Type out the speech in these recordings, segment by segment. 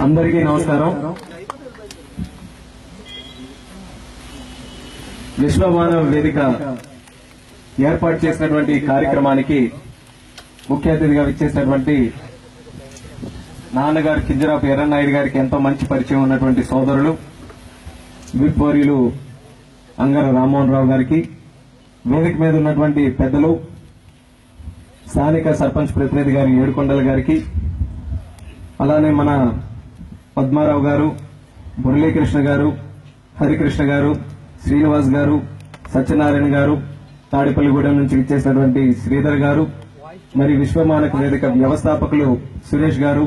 అందరికీ నమస్కారం. విశ్వమానవ వేదిక ఏర్పాటు చేసినటువంటి కార్యక్రమానికి ముఖ్య అతిథిగా ఇచ్చేసినటువంటి నాన్నగారు కింజరాపు ఎర్రనాయుడు గారికి ఎంతో మంచి పరిచయం ఉన్నటువంటి సోదరులు విప్పోర్యులు అంగర రామ్మోహన్ రావు గారికి వేదిక మీద ఉన్నటువంటి పెద్దలు స్థానిక సర్పంచ్ ప్రతినిధి గారి ఏడుకొండల గారికి అలానే మన పద్మారావు గారు మురళీకృష్ణ గారు హరికృష్ణ గారు శ్రీనివాస్ గారు సత్యనారాయణ గారు తాడిపల్లిగూడెం నుంచి ఇచ్చేసినటువంటి శ్రీధర్ గారు మరి విశ్వమానక వేదిక వ్యవస్థాపకులు సురేష్ గారు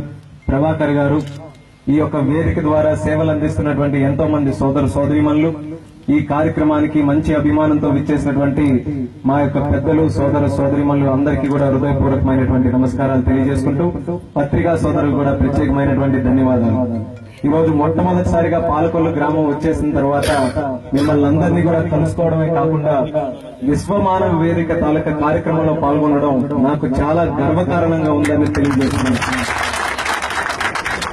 ప్రభాకర్ గారు ఈ యొక్క వేదిక ద్వారా సేవలు అందిస్తున్నటువంటి ఎంతో మంది సోదర సోదరిమణులు ఈ కార్యక్రమానికి మంచి అభిమానంతో విచ్చేసినటువంటి మా యొక్క పెద్దలు సోదర సోదరిమణులు అందరికీ కూడా హృదయపూర్వకమైనటువంటి నమస్కారాలు తెలియజేసుకుంటూ పత్రికా సోదరులు కూడా ప్రత్యేకమైనటువంటి ధన్యవాదాలు. ఈ రోజు మొట్టమొదటిసారిగా పాలకొల్లు గ్రామం వచ్చేసిన తర్వాత మిమ్మల్ని అందరినీ కూడా కలుసుకోవడమే కాకుండా విశ్వమానవ వేదిక తాలూకా కార్యక్రమంలో పాల్గొనడం నాకు చాలా గర్వకారణంగా ఉందని తెలియజేస్తున్నాను.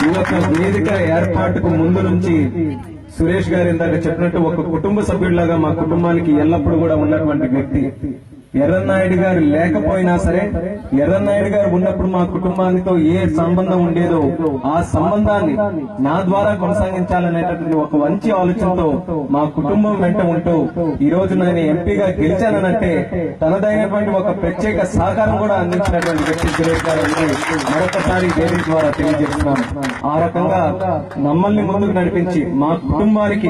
ఈ యొక్క వేదిక ఏర్పాటుకు ముందు నుంచి సురేష్ గారు ఇందాక చెప్పినట్టు ఒక కుటుంబ సభ్యుడిలాగా మా కుటుంబానికి ఎల్లప్పుడూ కూడా ఉన్నటువంటి వ్యక్తి. ఎర్రన్నాయుడు గారు లేకపోయినా సరే ఎర్రన్నాయుడు గారు ఉన్నప్పుడు మా కుటుంబానితో ఏ సంబంధం ఉండేదో ఆ సంబంధాన్ని నా ద్వారా కొనసాగించాలనేటటువంటి ఒక మంచి ఆలోచనతో మా కుటుంబం వెంట ఉంటూ ఈ రోజు నేను ఎంపీగా గెలిచానంటే తనదైనటువంటి ఒక ప్రత్యేక సహకారం కూడా అందించినటువంటి వ్యక్తి సురేష్ గారు మరొకసారి వేదిక ద్వారా తెలియజేస్తున్నాను. ఆ రకంగా మమ్మల్ని ముందుకు నడిపించి మా కుటుంబానికి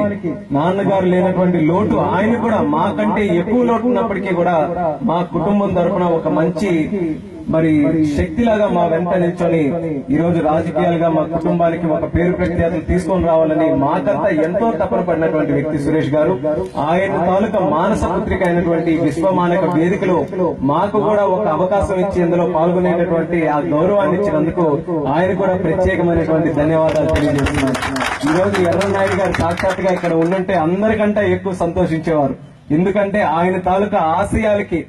నాన్నగారు లేనటువంటి లోటు ఆయన కూడా మాకంటే ఎక్కువ లోటు ఉన్నప్పటికీ కూడా మా కుటుంబం తరపున ఒక మంచి మరి శక్తిలాగా మా వెంట నిల్చొని ఈ రోజు రాజకీయాలుగా మా కుటుంబానికి ఒక పేరు ప్రఖ్యాతులు తీసుకొని రావాలని మాకంతా ఎంతో తపన పడినటువంటి వ్యక్తి సురేష్ గారు. ఆయన తాలూకా మానస పుత్రిక అయినటువంటి విశ్వమానక వేదికలో మాకు కూడా ఒక అవకాశం ఇచ్చి ఇందులో పాల్గొనేటటువంటి ఆ గౌరవాన్ని ఇచ్చినందుకు ఆయన కూడా ప్రత్యేకమైనటువంటి ధన్యవాదాలు తెలియజేస్తున్నాను. ఈ రోజు ఎర్రనాయుడు గారు సాక్షాత్గా ఇక్కడ ఉండుంటే అందరికంటే ఎక్కువ సంతోషించేవారు. ఎందుకంటే ఆయన తాలూకా ఆశయాలకి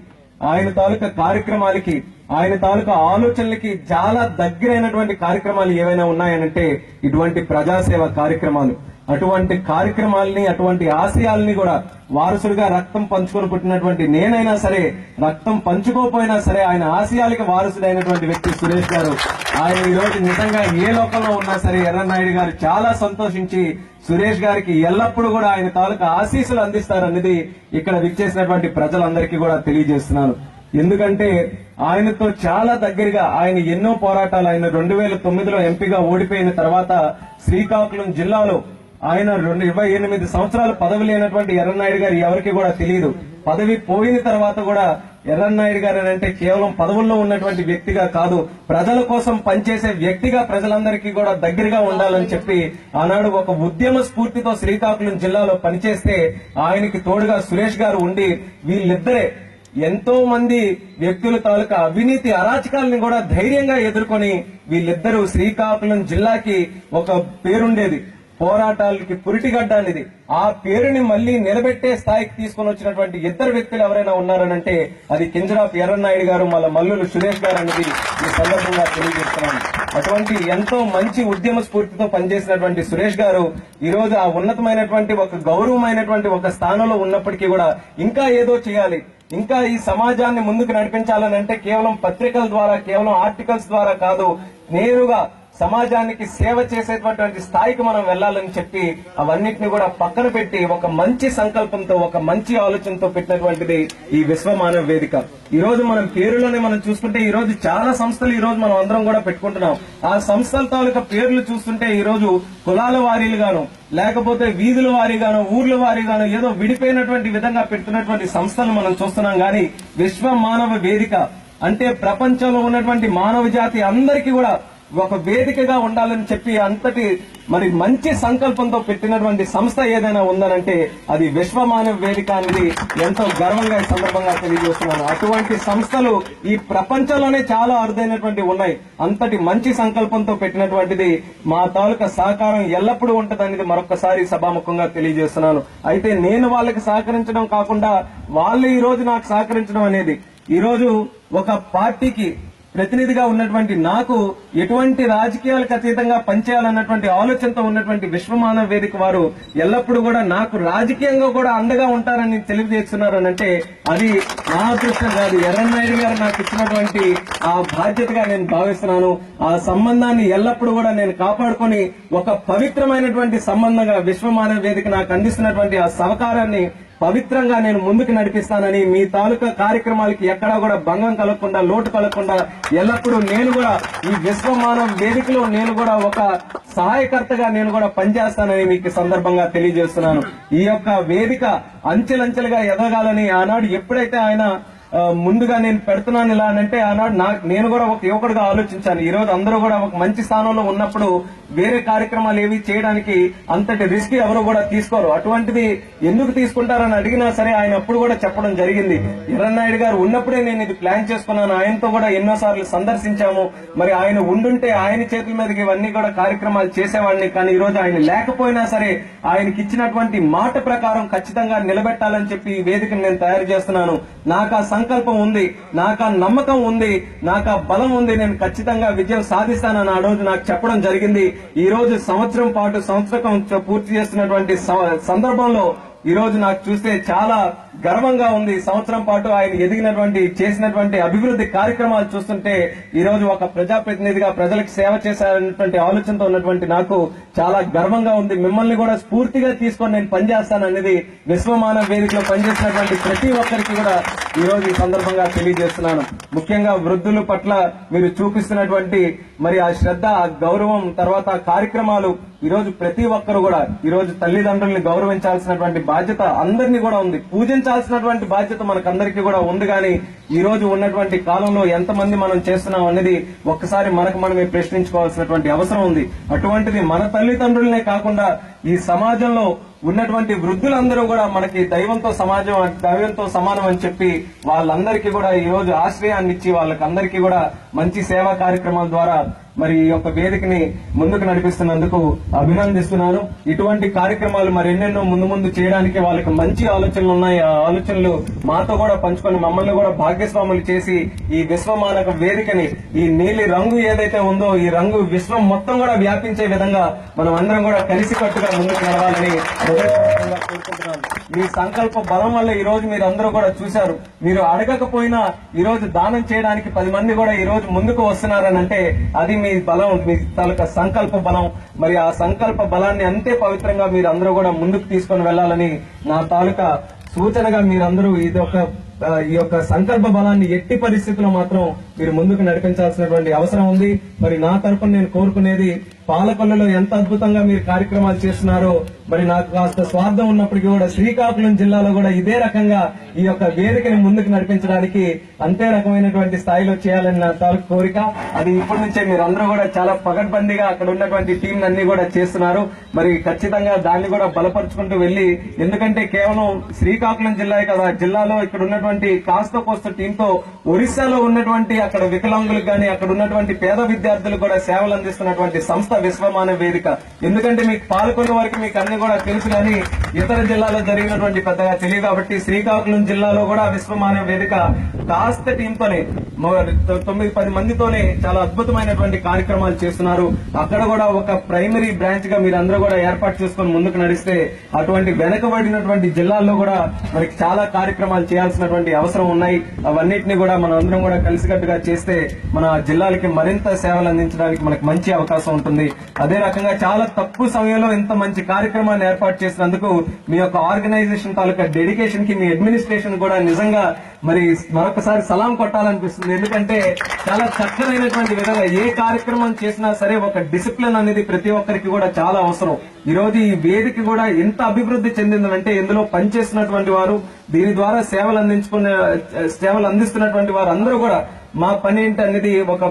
ఆయన తాలూకా కార్యక్రమాలకి ఆయన తాలూకా ఆలోచనలకి చాలా దగ్గరైనటువంటి కార్యక్రమాలు ఏవైనా ఉన్నాయనంటే ఇటువంటి ప్రజాసేవ కార్యక్రమాలు. అటువంటి కార్యక్రమాలని అటువంటి ఆశయాల్ని కూడా వారసుడిగా రక్తం పంచుకొని పుట్టినటువంటి నేనైనా సరే రక్తం పంచుకోపోయినా సరే ఆయన ఆశయాలకి వారసుడైనటువంటి వ్యక్తి సురేష్ గారు. ఆయన ఈ రోజు నిజంగా ఏ లోకంలో ఉన్నా సరే ఎర్రనాయుడు గారు చాలా సంతోషించి సురేష్ గారికి ఎల్లప్పుడూ కూడా ఆయన తాలూకా ఆశీస్సులు అందిస్తారన్నది ఇక్కడ విచ్చేసినటువంటి ప్రజలందరికీ కూడా తెలియజేస్తున్నాను. ఎందుకంటే ఆయనతో చాలా దగ్గరగా ఆయన ఎన్నో పోరాటాలు ఆయన రెండు వేల తొమ్మిదిలో ఎంపీగా ఓడిపోయిన తర్వాత శ్రీకాకుళం జిల్లాలో ఆయన రెండు ఇరవై ఎనిమిది సంవత్సరాలు పదవి లేనటువంటి ఎర్రన్నాయుడు గారు ఎవరికి కూడా తెలియదు. పదవి పోయిన తర్వాత కూడా ఎర్రన్నాయుడు గారు అంటే కేవలం పదవుల్లో ఉన్నటువంటి వ్యక్తిగా కాదు ప్రజల కోసం పనిచేసే వ్యక్తిగా ప్రజలందరికీ కూడా దగ్గరగా ఉండాలని చెప్పి ఆనాడు ఒక ఉద్యమ స్ఫూర్తితో శ్రీకాకుళం జిల్లాలో పనిచేస్తే ఆయనకి తోడుగా సురేష్ గారు ఉండి వీళ్ళిద్దరే ఎంతో మంది వ్యక్తుల తాలూకా అవినీతి అరాచకాలను కూడా ధైర్యంగా ఎదుర్కొని వీళ్ళిద్దరూ శ్రీకాకుళం జిల్లాకి ఒక పేరుండేది. పోరాటాలకి పురిటిగడ్డ అనేది ఆ పేరుని మళ్ళీ నిలబెట్టే స్థాయికి తీసుకొని వచ్చినటువంటి ఇద్దరు వ్యక్తులు ఎవరైనా ఉన్నారనంటే అది కింజరాపు ఎర్రన్నాయుడు గారు మళ్ళీ మల్లులు సురేష్ గారు అనేది ఈ సందర్భంగా తెలియజేస్తున్నాను అటువంటి ఎంతో మంచి ఉద్యమ స్ఫూర్తితో పనిచేసినటువంటి సురేష్ గారు ఈ రోజు ఆ ఉన్నతమైనటువంటి ఒక గౌరవమైనటువంటి ఒక స్థానంలో ఉన్నప్పటికీ కూడా ఇంకా ఏదో చేయాలి. ఇంకా ఈ సమాజాన్ని ముందుకు నడిపించాలని అంటే కేవలం పత్రికల ద్వారా కేవలం ఆర్టికల్స్ ద్వారా కాదు నేరుగా సమాజానికి సేవ చేసేటటువంటి స్థాయికి మనం వెళ్ళాలని చెప్పి అవన్నిటిని కూడా పక్కన పెట్టి ఒక మంచి సంకల్పంతో ఒక మంచి ఆలోచనతో పెట్టినటువంటిది ఈ విశ్వమానవ వేదిక. ఈ రోజు మనం పేరులోనే మనం చూసుకుంటే ఈ రోజు చాలా సంస్థలు ఈ రోజు మనం అందరం కూడా పెట్టుకుంటున్నాం. ఆ సంస్థల తాలూకా పేర్లు చూస్తుంటే ఈ రోజు కులాల వారీలుగాను లేకపోతే వీధుల వారీగాను ఊర్ల వారీగాను ఏదో విడిపోయినటువంటి విధంగా పెడుతున్నటువంటి సంస్థలు మనం చూస్తున్నాం. కానీ విశ్వ మానవ వేదిక అంటే ప్రపంచంలో ఉన్నటువంటి మానవ జాతి అందరికీ కూడా ఒక వేదికగా ఉండాలని చెప్పి అంతటి మరి మంచి సంకల్పంతో పెట్టినటువంటి సంస్థ ఏదైనా ఉందనంటే అది విశ్వమానవ వేదిక అనేది ఎంతో గర్వంగా ఈ సందర్భంగా తెలియజేస్తున్నాను. అటువంటి సంస్థలు ఈ ప్రపంచంలోనే చాలా అరుదైనటువంటి ఉన్నాయి. అంతటి మంచి సంకల్పంతో పెట్టినటువంటిది మా తాలూకా సహకారం ఎల్లప్పుడూ ఉంటదనేది మరొకసారి సభాముఖంగా తెలియజేస్తున్నాను. అయితే నేను వాళ్ళకి సహకరించడం కాకుండా వాళ్ళు ఈ రోజు నాకు సహకరించడం అనేది ఈరోజు ఒక పార్టీకి ప్రతినిధిగా ఉన్నటువంటి నాకు ఎటువంటి రాజకీయాలకు అతీతంగా పనిచేయాలన్నటువంటి ఆలోచనతో ఉన్నటువంటి విశ్వమానవ వేదిక వారు ఎల్లప్పుడూ కూడా నాకు రాజకీయంగా కూడా అండగా ఉంటారని తెలియజేస్తున్నారు అంటే అది నా అదృష్టం కాదు. ఎర్రన్నాయుడు గారు నాకు ఇచ్చినటువంటి ఆ బాధ్యతగా నేను భావిస్తున్నాను. ఆ సంబంధాన్ని ఎల్లప్పుడూ కూడా నేను కాపాడుకొని ఒక పవిత్రమైనటువంటి సంబంధంగా విశ్వమానవ వేదిక నాకు అందిస్తున్నటువంటి ఆ సహకారాన్ని పవిత్రంగా నేను ముందుకు నడిపిస్తానని మీ తాలూకా కార్యక్రమాలకి ఎక్కడా కూడా భంగం కలగకుండా లోటు కలగకుండా ఎల్లప్పుడూ నేను కూడా ఈ విశ్వమానం వేదికలో నేను కూడా ఒక సహాయకర్తగా నేను కూడా పనిచేస్తానని మీకు సందర్భంగా తెలియజేస్తున్నాను. ఈ యొక్క వేదిక అంచెలంచెలుగా ఎదగాలని ఆనాడు ఎప్పుడైతే ఆయన ముందుగా నేను పెడుతున్నాను ఇలా అని అంటే ఆనాడు నా నేను కూడా ఒక యువకుడుగా ఆలోచించాను. ఈ రోజు అందరూ కూడా ఒక మంచి స్థానంలో ఉన్నప్పుడు వేరే కార్యక్రమాలు ఏవి చేయడానికి అంతటి రిస్క్ ఎవరు కూడా తీసుకోరు. అటువంటిది ఎందుకు తీసుకుంటారని అడిగినా సరే ఆయన అప్పుడు కూడా చెప్పడం జరిగింది. ఎర్రన్నాయుడు గారు ఉన్నప్పుడే నేను ఇది ప్లాన్ చేసుకున్నాను. ఆయనతో కూడా ఎన్నో సార్లు సందర్శించాము. మరి ఆయన ఉండుంటే ఆయన చేతుల మీదకి ఇవన్నీ కూడా కార్యక్రమాలు చేసేవాడిని. కానీ ఈ రోజు ఆయన లేకపోయినా సరే ఆయనకి ఇచ్చినటువంటి మాట ప్రకారం ఖచ్చితంగా నిలబెట్టాలని చెప్పి ఈ వేదికను నేను తయారు చేస్తున్నాను. నాకు ఆ సంకల్పం ఉంది. నాకు ఆ నమ్మకం ఉంది. నాకు ఆ బలం ఉంది. నేను ఖచ్చితంగా విజయం సాధిస్తానని ఆ రోజు నాకు చెప్పడం జరిగింది. ఈ రోజు సంవత్సరం పాటు సంవత్సరం పూర్తి చేస్తున్నటువంటి స- సందర్భంలో ఈ రోజు నాకు చూస్తే చాలా గర్వంగా ఉంది. సంవత్సరం పాటు ఆయన ఎదిగినటువంటి చేసినటువంటి అభివృద్ధి కార్యక్రమాలు చూస్తుంటే ఈ రోజు ఒక ప్రజాప్రతినిధిగా ప్రజలకు సేవ చేశారనేటువంటి ఆలోచనతో ఉన్నటువంటి నాకు చాలా గర్వంగా ఉంది. మిమ్మల్ని కూడా స్ఫూర్తిగా తీసుకొని నేను పనిచేస్తాను అనేది విశ్వమానవ వేదికలో పనిచేసినటువంటి ప్రతి ఒక్కరికి కూడా ఈ రోజు ఈ సందర్భంగా తెలియజేస్తున్నాను. ముఖ్యంగా వృద్ధుల పట్ల మీరు చూపిస్తున్నటువంటి మరి ఆ శ్రద్ధ ఆ గౌరవం తర్వాత కార్యక్రమాలు ఈ రోజు ప్రతి ఒక్కరు కూడా ఈ రోజు తల్లిదండ్రుల్ని గౌరవించాల్సినటువంటి బాధ్యత అందరినీ కూడా ఉంది. పూజించాల్సినటువంటి బాధ్యత మనకందరికీ కూడా ఉంది కానీ ఈ రోజు ఉన్నటువంటి కాలంలో ఎంతమంది మనం చేస్తున్నాం అనేది ఒక్కసారి మనకు మనమే ప్రశ్నించుకోవాల్సినటువంటి అవసరం ఉంది. అటువంటిది మన తల్లిదండ్రులనే కాకుండా ఈ సమాజంలో ఉన్నటువంటి వృద్ధులందరూ కూడా మనకి దైవంతో సమాజం దైవంతో సమానం అని చెప్పి వాళ్ళందరికీ కూడా ఈ రోజు ఆశ్రయాన్ని ఇచ్చి వాళ్ళకందరికీ కూడా మంచి సేవా కార్యక్రమాల ద్వారా మరి ఈ యొక్క వేదికని ముందుకు నడిపిస్తున్నందుకు అభినందిస్తున్నాను. ఇటువంటి కార్యక్రమాలు మరి ఎన్నెన్నో ముందు ముందు చేయడానికి వాళ్ళకి మంచి ఆలోచనలు ఉన్నాయి. ఆ ఆలోచనలు మాతో కూడా పంచుకొని మమ్మల్ని కూడా భాగ్యస్వాములు చేసి ఈ విశ్వమానక వేదికని ఈ నీలి రంగు ఏదైతే ఉందో ఈ రంగు విశ్వం మొత్తం కూడా వ్యాపించే విధంగా మనం అందరం కూడా కలిసికట్టుగా ముందుకు నడవాలని కోరుకుంటున్నాను. మీ సంకల్ప బలం వల్ల ఈ రోజు మీరు అందరూ కూడా చూశారు. మీరు అడగకపోయినా ఈ రోజు దానం చేయడానికి పది మంది కూడా ఈ రోజు ముందుకు వస్తున్నారని అంటే అది మీ బలం మీ తాలూకా సంకల్ప బలం. మరి ఆ సంకల్ప బలాన్ని అంతే పవిత్రంగా మీరు అందరూ కూడా ముందుకు తీసుకొని వెళ్ళాలని నా తాలూకా సూచనగా మీరందరూ ఇది ఒక ఈ యొక్క సంకల్ప బలాన్ని ఎట్టి పరిస్థితుల్లో మాత్రం మీరు ముందుకు నడిపించాల్సినటువంటి అవసరం ఉంది. మరి నా తరపున నేను కోరుకునేది పాలకొల్లలో ఎంత అద్భుతంగా మీరు కార్యక్రమాలు చేస్తున్నారో మరి నాకు కాస్త స్వార్థం ఉన్నప్పటికీ కూడా శ్రీకాకుళం జిల్లాలో కూడా ఇదే రకంగా ఈ యొక్క వేదికని ముందుకు నడిపించడానికి అంతే రకమైనటువంటి స్థాయిలో చేయాలని నా తాలూకు కోరిక. అది ఇప్పటి నుంచే మీరు అందరూ కూడా చాలా పగడ్బందీగా అక్కడ ఉన్నటువంటి టీంలు అన్ని కూడా చేస్తున్నారు. మరి ఖచ్చితంగా దాన్ని కూడా బలపరుచుకుంటూ వెళ్ళి ఎందుకంటే కేవలం శ్రీకాకుళం జిల్లా కదా జిల్లాలో ఇక్కడ ఉన్నటువంటి కాస్త కోస్త టీంతో ఒరిస్సాలో ఉన్నటువంటి అక్కడ వికలాంగులకు గాని అక్కడ ఉన్నటువంటి పేద విద్యార్థులకు కూడా సేవలు అందిస్తున్నటువంటి సంస్థ విశ్వమానవ వేదిక. ఎందుకంటే మీకు పాల్గొన్న వారికి మీకు అన్ని కూడా తెలుసు కానీ ఇతర జిల్లాలో జరిగినటువంటి పెద్దగా తెలియదు కాబట్టి శ్రీకాకుళం జిల్లాలో కూడా విశ్వమానవ వేదిక కాస్త టీంతోనే మొ- తొమ్మిది పది మందితోనే చాలా అద్భుతమైనటువంటి కార్యక్రమాలు చేస్తున్నారు. అక్కడ కూడా ఒక ప్రైమరీ బ్రాంచ్గా మీరు అందరూ కూడా ఏర్పాటు చేసుకొని ముందుకు నడిస్తే అటువంటి వెనకబడినటువంటి జిల్లాల్లో కూడా మనకి చాలా కార్యక్రమాలు చేయాల్సినటువంటి అవసరం ఉన్నాయి. అవన్నిటిని కూడా మనం అందరం కూడా కలిసికట్టుగా చేస్తే మన జిల్లాలకి మరింత సేవలు అందించడానికి మనకు మంచి అవకాశం ఉంటుంది. అదే రకంగా చాలా తక్కువ సమయంలో ఇంత మంచి కార్యక్రమాన్ని ఏర్పాటు చేసినందుకు మీ యొక్క ఆర్గనైజేషన్ తాలూకా డెడికేషన్కి మీ అడ్మినిస్ట్రేషన్ కూడా నిజంగా మరి మరొకసారి సలాం కొట్టాలనిపిస్తుంది. ఎందుకంటే చాలా చక్కనైనటువంటి విధంగా ఏ కార్యక్రమం చేసినా సరే ఒక డిసిప్లిన్ అనేది ప్రతి ఒక్కరికి కూడా చాలా అవసరం. ఈ రోజు ఈ వేదిక కూడా ఎంత అభివృద్ధి చెందిందంటే ఇందులో పనిచేసినటువంటి వారు దీని ద్వారా సేవలు అందించుకునే సేవలు అందిస్తున్నటువంటి వారు అందరూ కూడా మా పని ఏంటి అనేది ఒక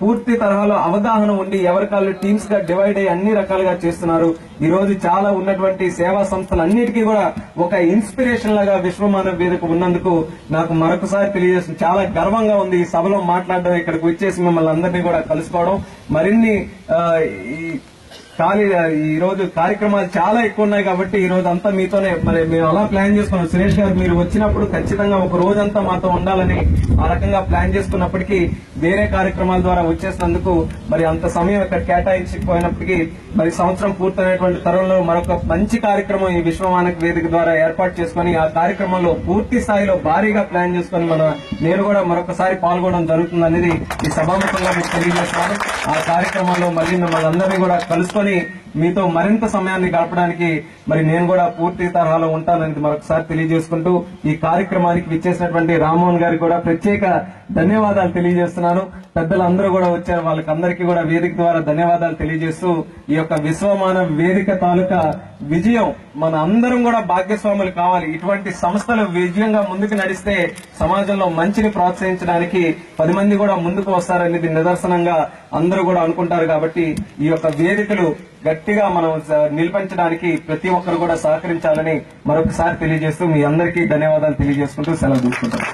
పూర్తి తరహాలో అవగాహన ఉండి ఎవరికాళ్ళు టీమ్స్గా డివైడ్ అయ్యి అన్ని రకాలుగా చేస్తున్నారు. ఈ రోజు చాలా ఉన్నటువంటి సేవా సంస్థలు అన్నిటికీ కూడా ఒక ఇన్స్పిరేషన్ లాగా విశ్వమానవ వేదిక ఉన్నందుకు నాకు మరొకసారి తెలియజేస్తుంది చాలా గర్వంగా ఉంది ఈ సభలో మాట్లాడడం. ఇక్కడికి వచ్చేసి మిమ్మల్ని అందరినీ కూడా కలుసుకోవడం. మరిన్ని ఆ, ఈ ఖాళీ ఈ రోజు కార్యక్రమాలు చాలా ఎక్కువ ఉన్నాయి కాబట్టి ఈ రోజు అంతా మీతోనే మరి మేము అలా ప్లాన్ చేసుకున్నాం సురేష్ గారు మీరు వచ్చినప్పుడు ఖచ్చితంగా ఒక రోజంతా మాతో ఉండాలని ఆ రకంగా ప్లాన్ చేసుకున్నప్పటికీ వేరే కార్యక్రమాల ద్వారా వచ్చేసినందుకు మరి అంత సమయం ఇక్కడ కేటాయించకపోయినప్పటికీ మరి సంవత్సరం పూర్తయినటువంటి తరుణంలో మరొక మంచి కార్యక్రమం ఈ విశ్వమానక వేదిక ద్వారా ఏర్పాటు చేసుకుని ఆ కార్యక్రమంలో పూర్తి స్థాయిలో భారీగా ప్లాన్ చేసుకుని మన నేను కూడా మరొకసారి పాల్గొనడం జరుగుతుంది అనేది ఈ సభాముఖంగా మీకు తెలియజేస్తున్నాను. ఆ కార్యక్రమంలో మళ్ళీ మిమ్మల్ని అందరినీ కూడా కలుసుకొని మీతో మరింత సమయాన్ని గడపడానికి మరి నేను కూడా పూర్తి తరహాలో ఉంటానని మరొకసారి తెలియజేసుకుంటూ ఈ కార్యక్రమానికి విచ్చేసినటువంటి రామ్మోహన్ గారికి కూడా ప్రత్యేక ధన్యవాదాలు తెలియజేస్తున్నాను. పెద్దలందరూ కూడా వచ్చారు. వాళ్ళకందరికీ కూడా వేదిక ద్వారా ధన్యవాదాలు తెలియజేస్తూ ఈ యొక్క విశ్వమాన వేదిక తాలూకా విజయం మన అందరం కూడా భాగ్యస్వాములు కావాలి. ఇటువంటి సంస్థలు విజయంగా ముందుకు నడిస్తే సమాజంలో మంచిని ప్రోత్సహించడానికి పది మంది కూడా ముందుకు వస్తారనేది నిదర్శనంగా అందరూ కూడా అనుకుంటారు కాబట్టి ఈ యొక్క వేదికలు గట్టిగా మనం నిలిపించడానికి ప్రతి ఒక్కరు కూడా సహకరించాలని మరొకసారి తెలియజేస్తూ మీ అందరికీ ధన్యవాదాలు తెలియజేసుకుంటూ సెలవు తీసుకుంటాం.